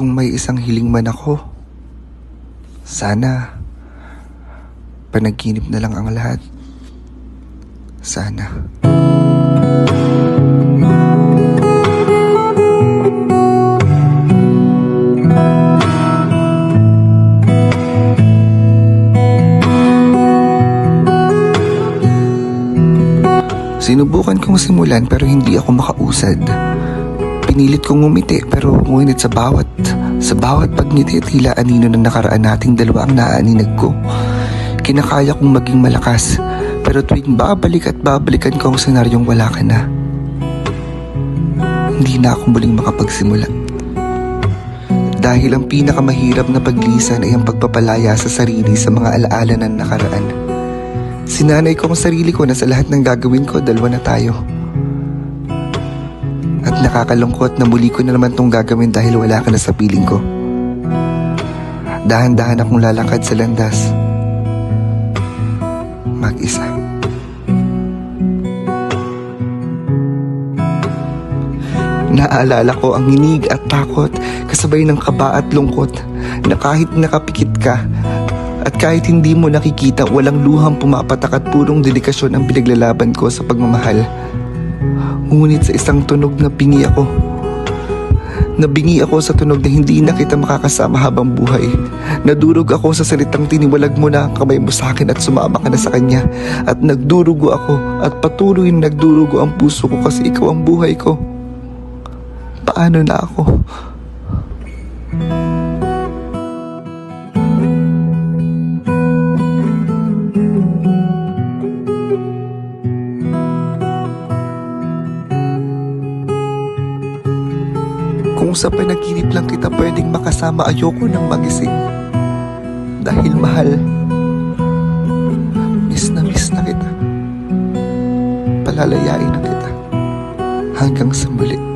Kung may isang hiling man ako, sana panaginip na lang ang lahat. Sana. Sinubukan kong simulan pero hindi ako makausad. Pinilit kong ngumiti pero ngunit sa bawat sa bawat pagngiti tila anino ng nakaraan nating dalawa ang naaaninag ko. Kinakaya kong maging malakas pero tuwing babalik at babalikan ko ang senaryong wala ka na. Hindi na ako muling makapagsimula. Dahil ang pinakamahirap na paglisan ay ang pagpapalaya sa sarili sa mga alaala ng nakaraan. Sinanay ko ang sarili ko na sa lahat ng gagawin ko, dalawa na tayo. At nakakalungkot na muli ko na naman tong gagawin dahil wala ka na sa piling ko. Dahan-dahan akong lalakad sa landas. Mag-isa. Naalala ko ang hinig at takot kasabay ng kaba at lungkot na kahit nakapikit ka at kahit hindi mo nakikita walang luhang pumapatak at purong dedikasyon ang pinaglalaban ko sa pagmamahal. Ngunit sa isang tunog na bingi ako. Nabingi ako sa tunog na hindi na kita makakasama habang buhay. Nadurog ako sa salitang tiniwalag mo na kamay mo sa akin at sumama ka na sa kanya. At nagdurugo ako at patuloy na nagdurugo ang puso ko kasi ikaw ang buhay ko. Paano na ako? Kung sa panaginip lang kita pwedeng makasama ayoko nang magising. Dahil mahal. Miss na miss na kita. Palalayain na kita. Hanggang sa muli.